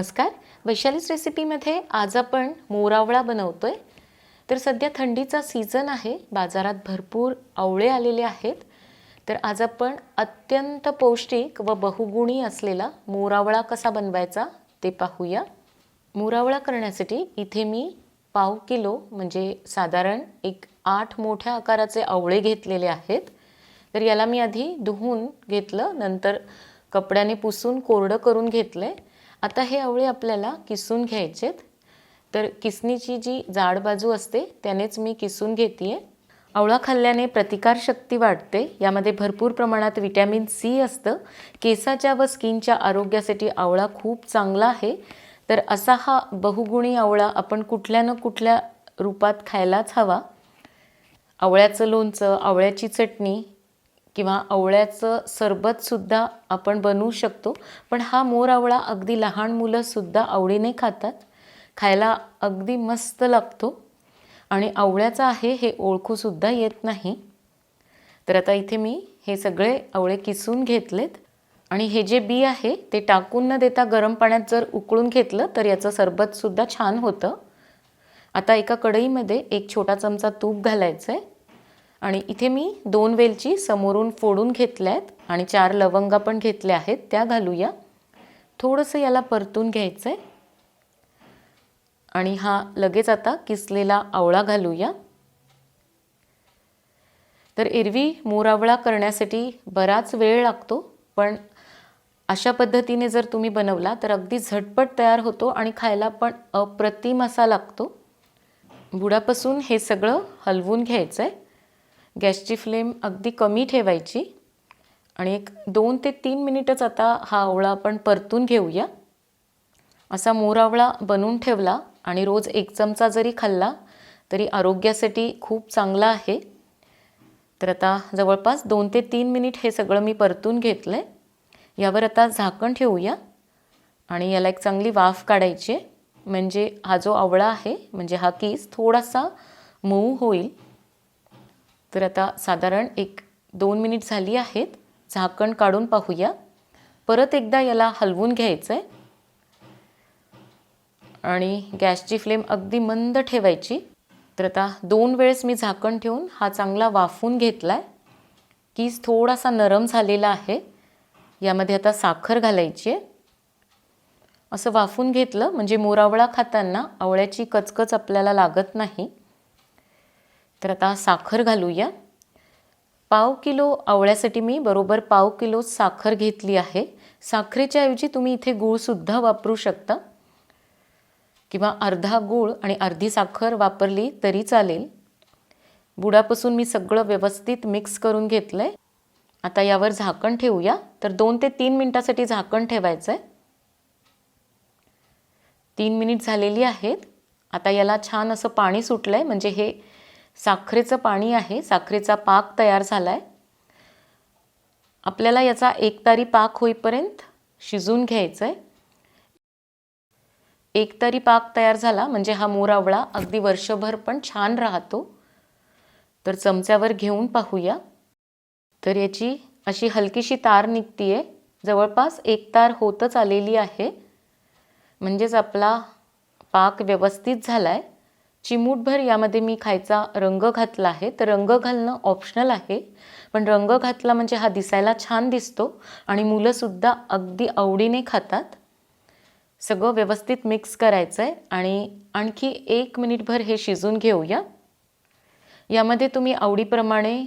नमस्कार. वैशालीच रेसिपीमध्ये आज आपण मोरावळा बनवतोय. तर सध्या थंडीचा सीझन आहे. बाजारात भरपूर आवळे आलेले आहेत. तर आज आपण अत्यंत पौष्टिक व बहुगुणी असलेला मोरावळा कसा बनवायचा ते पाहूया. मोरावळा करण्यासाठी इथे मी पाव किलो म्हणजे साधारण एक आठ मोठ्या आकाराचे आवळे घेतलेले आहेत. तर याला मी आधी धुवून घेतलं नंतर कपड्याने पुसून कोरडं करून घेतलं आहे आता हे आवळे आपल्याला किसून घ्यायचेत. तर किसणीची जी जाड बाजू असते त्यानेच मी किसून घेते आवळा खाल्ल्याने प्रतिकारशक्ती वाढते. यामध्ये भरपूर प्रमाणात विटॅमिन सी असतं. केसाच्या व स्किनच्या आरोग्यासाठी आवळा खूप चांगला आहे. तर असा हा बहुगुणी आवळा आपण कुठल्या न कुठल्या रूपात खायलाच हवा. आवळ्याचं लोणचं आवळ्याची चटणी किंवा आवळ्याचं सरबतसुद्धा आपण बनवू शकतो. पण हा मोर आवळा अगदी लहान मुलंसुद्धा आवडीने खातात. खायला अगदी मस्त लागतो. आणि आवळ्याचं आहे हे ओळखूसुद्धा येत नाही. तर आता इथे मी हे सगळे आवळे किसून घेतलेत. आणि हे जे बी आहे ते टाकून न देता गरम पाण्यात जर उकळून घेतलं तर याचं सरबतसुद्धा छान होतं. आता एका कढईमध्ये एक छोटा चमचा तूप घालायचं आहे आणि इथे मी दोन वेलची समोरून फोडून घेतल्या आहेत आणि चार लवंगा पण घेतल्या आहेत त्या घालूया. थोडंसं याला परतून घ्यायचं आहे आणि हा लगेच आता किसलेला आवळा घालूया. तर एरवी मोरावळा करण्यासाठी बराच वेळ लागतो पण अशा पद्धतीने जर तुम्ही बनवला तर अगदी झटपट तयार होतो आणि खायला पण अप्रतिम असा लागतो. बुडापासून हे सगळं हलवून घ्यायचं आहे गॅसची फ्लेम अगदी कमी ठेवायची. आणि एक दोन ते तीन मिनिटच आता हा आवळा आपण परतून घेऊया. असा मोरावळा बनवून ठेवला आणि रोज एक चमचा जरी खाल्ला तरी आरोग्यासाठी खूप चांगला आहे. तर आता जवळपास दोन ते तीन मिनिट हे सगळं मी परतून घेतलं आहे यावर आता झाकण ठेवूया. आणि याला एक चांगली वाफ काढायची आहे. म्हणजे हा जो आवळा आहे म्हणजे हा कीस थोडासा मऊ होईल. तर आता साधारण एक दोन मिनिट झाली आहेत. झाकण काढून पाहूया. परत एकदा याला हलवून घ्यायचं आहे आणि गॅसची फ्लेम अगदी मंद ठेवायची. तर आता दोन वेळेस मी झाकण ठेवून हा चांगला वाफून घेतला आहे कीस थोडासा नरम झालेला आहे. यामध्ये आता साखर घालायची आहे. असं वाफून घेतलं म्हणजे मोरावळा खाताना आवळ्याची कचकच आपल्याला लागत नाही. तर आता साखर घालूया. पाव किलो आवळ्यासाठी मी बरोबर पाव किलो साखर घेतली आहे. साखरेच्या ऐवजी तुम्ही इथे गूळसुद्धा वापरू शकता. किंवा अर्धा गूळ आणि अर्धी साखर वापरली तरी चालेल. बुडापासून मी सगळं व्यवस्थित मिक्स करून घेतलं आहे आता यावर झाकण ठेवूया. तर दोन ते तीन मिनटासाठी झाकण ठेवायचं आहे तीन मिनिट झालेली आहेत. आता याला छान असं पाणी सुटलं आहे म्हणजे हे साखरेचं पाणी आहे साखरेचा पाक तयार झाला आहे आपल्याला याचा एकतारी पाक होईपर्यंत शिजून घ्यायचं आहे एकतारी पाक तयार झाला म्हणजे हा मोरावळा अगदी वर्षभर पण छान राहतो. तर चमच्यावर घेऊन पाहूया. तर याची अशी हलकीशी तार निघतीये. जवळपास एक तार होतच आलेली आहे. म्हणजेच आपला पाक व्यवस्थित झाला आहे चिमूटभर यामध्ये मी खायचा रंग घातला आहे. तर रंग घालणं ऑप्शनल आहे. पण रंग घातला म्हणजे हा दिसायला छान दिसतो आणि मुलंसुद्धा अगदी आवडीने खातात. सगळं व्यवस्थित मिक्स करायचं आहे आणि आणखी एक मिनिटभर हे शिजून घेऊया. यामध्ये तुम्ही आवडीप्रमाणे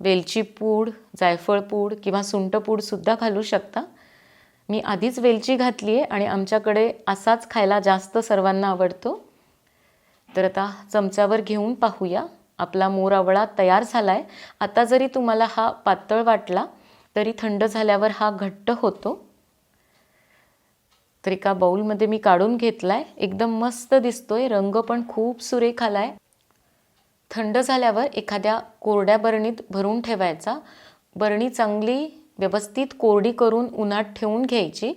वेलची पूड जायफळ पूड किंवा सुंट पूडसुद्धा घालू शकता. मी आधीच वेलची घातली आहे आणि आमच्याकडे असाच खायला जास्त सर्वांना आवडतो. तर आता चमच्यावर घेऊन पाहूया. आपला मोरावळा तयार झाला आहे आता जरी तुम्हाला हा पातळ वाटला तरी थंड झाल्यावर हा घट्ट होतो. तर एका बाऊलमध्ये मी काढून घेतला आहे एकदम मस्त दिसतोय. रंग पण खूप सुरेख आला आहे थंड झाल्यावर एखाद्या कोरड्या बरणीत भरून ठेवायचा. बरणी चांगली व्यवस्थित कोरडी करून उन्हात ठेवून घ्यायची.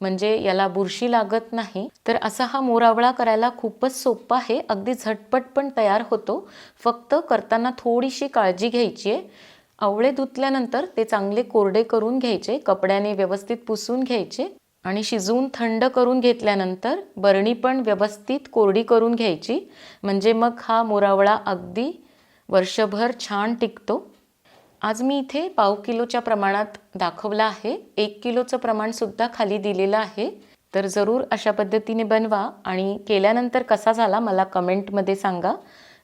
म्हणजे याला बुरशी लागत नाही. तर असा हा मोरावळा करायला खूपच सोपा आहे. अगदी झटपट पण तयार होतो. फक्त करताना थोडीशी काळजी घ्यायची आहे. आवळे धुतल्यानंतर ते चांगले कोरडे करून घ्यायचे कपड्याने व्यवस्थित पुसून घ्यायचे आणि शिजवून थंड करून घेतल्यानंतर बरणी पण व्यवस्थित कोरडी करून घ्यायची. म्हणजे मग हा मोरावळा अगदी वर्षभर छान टिकतो. आज मी इथे पाव किलोच्या प्रमाणात दाखवलं आहे. एक किलोचं प्रमाणसुद्धा खाली दिलेलं आहे. तर जरूर अशा पद्धतीने बनवा आणि केल्यानंतर कसा झाला मला कमेंटमध्ये सांगा.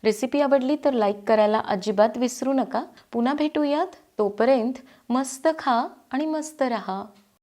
रेसिपी आवडली तर लाईक करायला अजिबात विसरू नका. पुन्हा भेटूयात. तोपर्यंत मस्त खा आणि मस्त रहा.